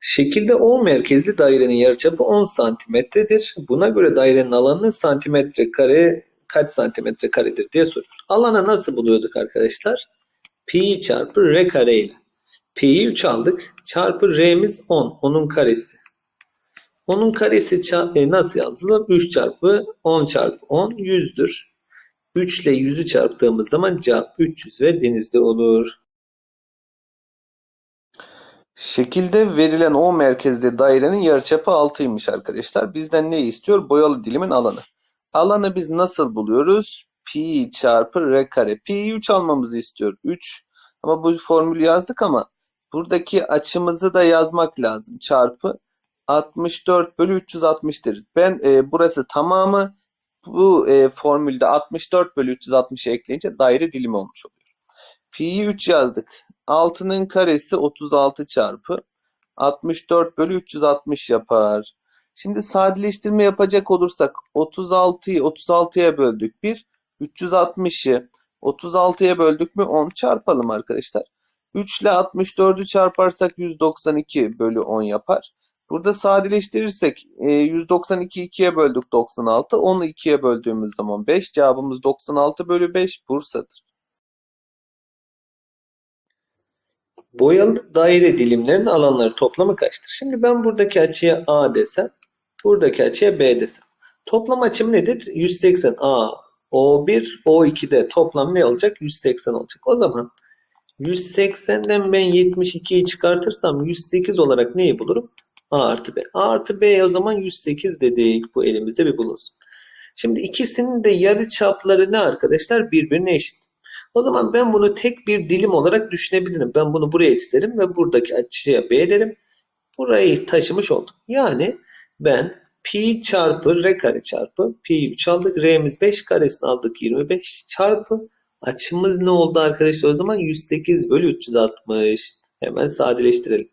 Şekilde O merkezli dairenin yarıçapı 10 santimetredir. Buna göre dairenin alanı santimetre kare kaç santimetre karedir diye soruyor. Alanı nasıl buluyorduk arkadaşlar? Pi çarpı r kare ile. Pi'yi 3 aldık. Çarpı r'miz 10. Onun karesi. Onun karesi e, nasıl yazılır? 3 çarpı 10 çarpı 10 100'dür. 3 ile 100'ü çarptığımız zaman cevap 300 ve denizde olur. Şekilde verilen O merkezli dairenin yarıçapı 6'ymış arkadaşlar. Bizden ne istiyor? Boyalı dilimin alanı. Alanı biz nasıl buluyoruz? Pi çarpı r kare. Pi'yi 3 almamızı istiyor. 3. Ama bu formülü yazdık ama buradaki açımızı da yazmak lazım. Çarpı 64 bölü 360 deriz. Ben e, burası tamamı bu e, formülde 64 bölü 360'ı ekleyince daire dilimi olmuş oluyor. Pi'yi 3 yazdık. 6'nın karesi 36 çarpı 64 bölü 360 yapar. Şimdi sadeleştirme yapacak olursak 36'yı 36'ya böldük 1. 360'ı 36'ya böldük mü 10 çarpalım arkadaşlar. 3 ile 64'ü çarparsak 192 bölü 10 yapar. Burada sadeleştirirsek e, 192'yi 2'ye böldük 96. 10'u 2'ye böldüğümüz zaman 5. Cevabımız 96 bölü 5 Bursa'dır. Boyalı daire dilimlerinin alanları toplamı kaçtır? Şimdi ben buradaki açıya A desem, buradaki açıya B desem. Toplam açım nedir? 180 A. O1, O2'de toplam ne olacak? 180 olacak. O zaman 180'den ben 72'yi çıkartırsam 108 olarak neyi bulurum? A artı B. A artı B o zaman 108 dedik. Bu elimizde bir bulunsun. Şimdi ikisinin de yarı çapları ne arkadaşlar? Birbirine eşit. O zaman ben bunu tek bir dilim olarak düşünebilirim. Ben bunu buraya çizerim ve buradaki açıya B derim. Burayı taşımış oldum. Yani ben pi çarpı r kare çarpı pi 3 aldık. R'miz 5 karesini aldık 25 çarpı açımız ne oldu arkadaşlar o zaman 108 bölü 360. Hemen sadeleştirelim.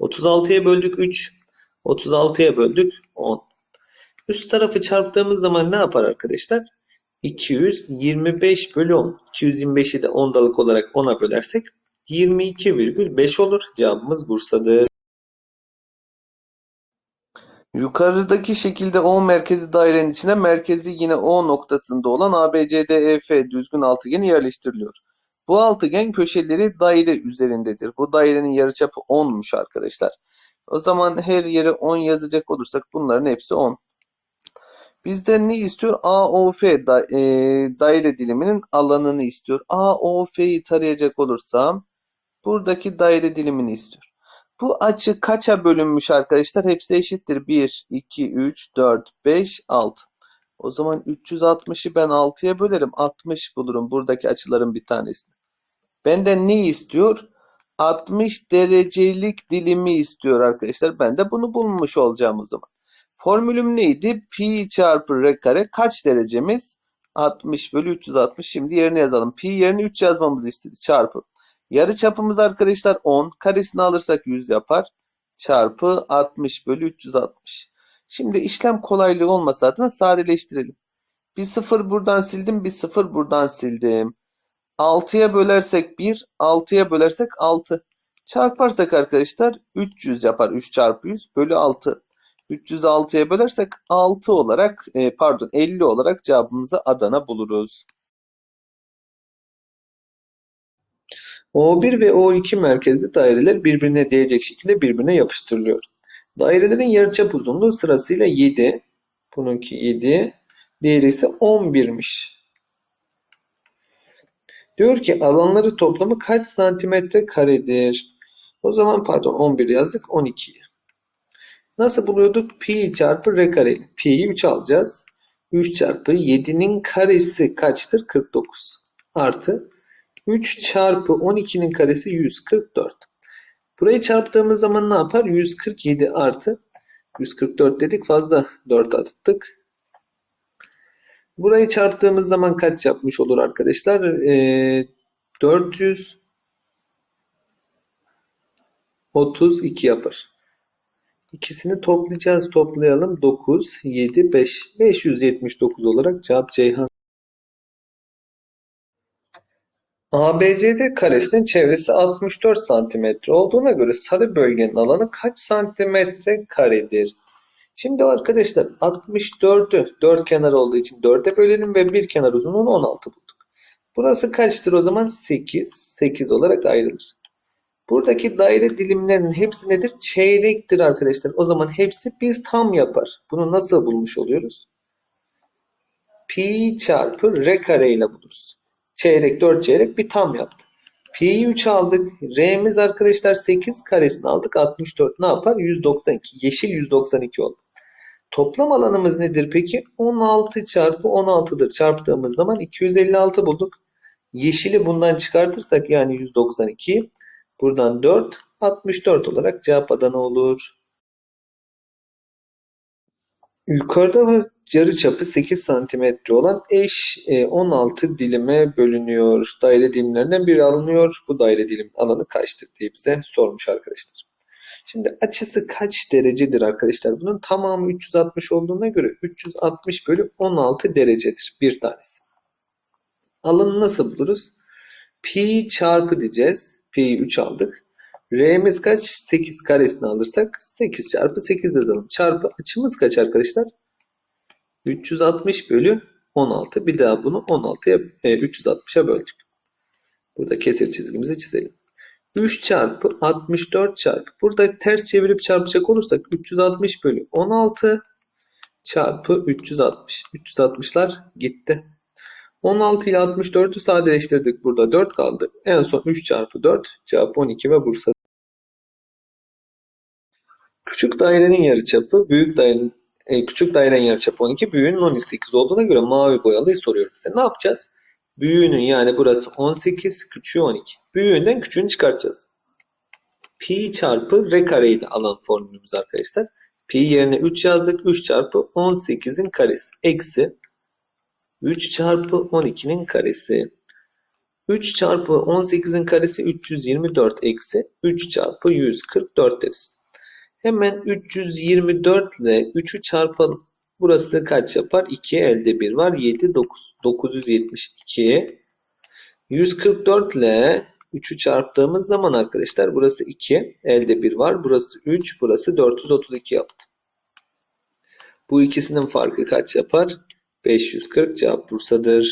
36'ya böldük 3. 36'ya böldük 10. Üst tarafı çarptığımız zaman ne yapar arkadaşlar? 225 bölü 10. 225'i de ondalık olarak 10'a bölersek 22,5 olur. Cevabımız Bursa'dır. Yukarıdaki şekilde O merkezi dairenin içine merkezi yine O noktasında olan ABCDEF düzgün altıgeni yerleştiriliyor. Bu altıgen köşeleri daire üzerindedir. Bu dairenin yarıçapı 10'muş arkadaşlar. O zaman her yere 10 yazacak olursak bunların hepsi 10. Bizden ne istiyor? AOF da, e, daire diliminin alanını istiyor. AOF'yi tarayacak olursam buradaki daire dilimini istiyor. Bu açı kaça bölünmüş arkadaşlar? Hepsi eşittir. 1, 2, 3, 4, 5, 6. O zaman 360'ı ben 6'ya bölerim. 60 bulurum buradaki açıların bir tanesini. Benden ne istiyor? 60 derecelik dilimi istiyor arkadaşlar. Ben de bunu bulmuş olacağım o zaman. Formülüm neydi? Pi çarpı r kare kaç derecemiz? 60 bölü 360. Şimdi yerine yazalım. Pi yerine 3 yazmamızı istedi. Çarpı. Yarı çapımız arkadaşlar 10. Karesini alırsak 100 yapar. Çarpı 60 bölü 360. Şimdi işlem kolaylığı olması adına sadeleştirelim. Bir sıfır buradan sildim. Bir sıfır buradan sildim. 6'ya bölersek 1. 6'ya bölersek 6. Çarparsak arkadaşlar 300 yapar. 3 çarpı 100 bölü 6. 306'ya bölersek 6 olarak e, pardon 50 olarak cevabımızı Adana buluruz. O1 ve O2 merkezli daireler birbirine değecek şekilde birbirine yapıştırılıyor. Dairelerin yarıçap uzunluğu sırasıyla 7. Bununki 7. Diğeri ise 11'miş. Diyor ki alanları toplamı kaç santimetre karedir? O zaman pardon 11 yazdık 12'yi. Nasıl buluyorduk? Pi çarpı r kare. Pi'yi 3 alacağız. 3 çarpı 7'nin karesi kaçtır? 49. Artı 3 çarpı 12'nin karesi 144. Burayı çarptığımız zaman ne yapar? 147 artı 144 dedik fazla 4 attık. Burayı çarptığımız zaman kaç yapmış olur arkadaşlar? Ee, 432 yapar. İkisini toplayacağız. Toplayalım. 9, 7, 5. 579 olarak cevap Ceyhan. ABCD karesinin çevresi 64 santimetre olduğuna göre sarı bölgenin alanı kaç santimetre karedir? Şimdi arkadaşlar 64'ü 4 kenar olduğu için 4'e bölelim ve bir kenar uzunluğunu 16 bulduk. Burası kaçtır o zaman? 8. 8 olarak ayrılır. Buradaki daire dilimlerinin hepsi nedir? Çeyrektir arkadaşlar. O zaman hepsi bir tam yapar. Bunu nasıl bulmuş oluyoruz? Pi çarpı r kare ile buluruz. Çeyrek 4 çeyrek bir tam yaptı. Pi'yi 3 aldık. R'miz arkadaşlar 8 karesini aldık. 64 ne yapar? 192. Yeşil 192 oldu. Toplam alanımız nedir peki? 16 çarpı 16'dır. Çarptığımız zaman 256 bulduk. Yeşili bundan çıkartırsak yani 192. Buradan 4, 64 olarak cevap Adana olur. Yukarıda yarıçapı 8 cm olan eş e, 16 dilime bölünüyor. Daire dilimlerinden biri alınıyor. Bu daire dilim alanı kaçtır diye bize sormuş arkadaşlar. Şimdi açısı kaç derecedir arkadaşlar? Bunun tamamı 360 olduğuna göre 360 bölü 16 derecedir bir tanesi. Alanı nasıl buluruz? Pi çarpı diyeceğiz. Pi'yi 3 aldık. R'miz kaç? 8 karesini alırsak 8 çarpı 8 yazalım. Çarpı açımız kaç arkadaşlar? 360 bölü 16. Bir daha bunu 16'ya e, 360'a böldük. Burada kesir çizgimizi çizelim. 3 çarpı 64 çarpı. Burada ters çevirip çarpacak olursak 360 bölü 16 çarpı 360. 360'lar gitti. 16 ile 64'ü sadeleştirdik. Burada 4 kaldı. En son 3 çarpı 4 cevap 12 ve Bursa. Küçük dairenin yarıçapı büyük dairenin e, küçük dairenin yarıçapı 12, büyüğünün 18 olduğuna göre mavi boyalıyı soruyorum size. Ne yapacağız? Büyüğünün yani burası 18, küçüğü 12. Büyüğünden küçüğünü çıkartacağız. Pi çarpı r kareydi alan formülümüz arkadaşlar. Pi yerine 3 yazdık. 3 çarpı 18'in karesi. Eksi 3 çarpı 12'nin karesi. 3 çarpı 18'in karesi 324 eksi 3 çarpı 144 deriz. Hemen 324 ile 3'ü çarpalım. Burası kaç yapar? 2 elde 1 var. 7, 9. 972. 144 ile 3'ü çarptığımız zaman arkadaşlar burası 2. Elde 1 var. Burası 3. Burası 432 yaptı. Bu ikisinin farkı kaç yapar? 540 cevap Bursa'dır.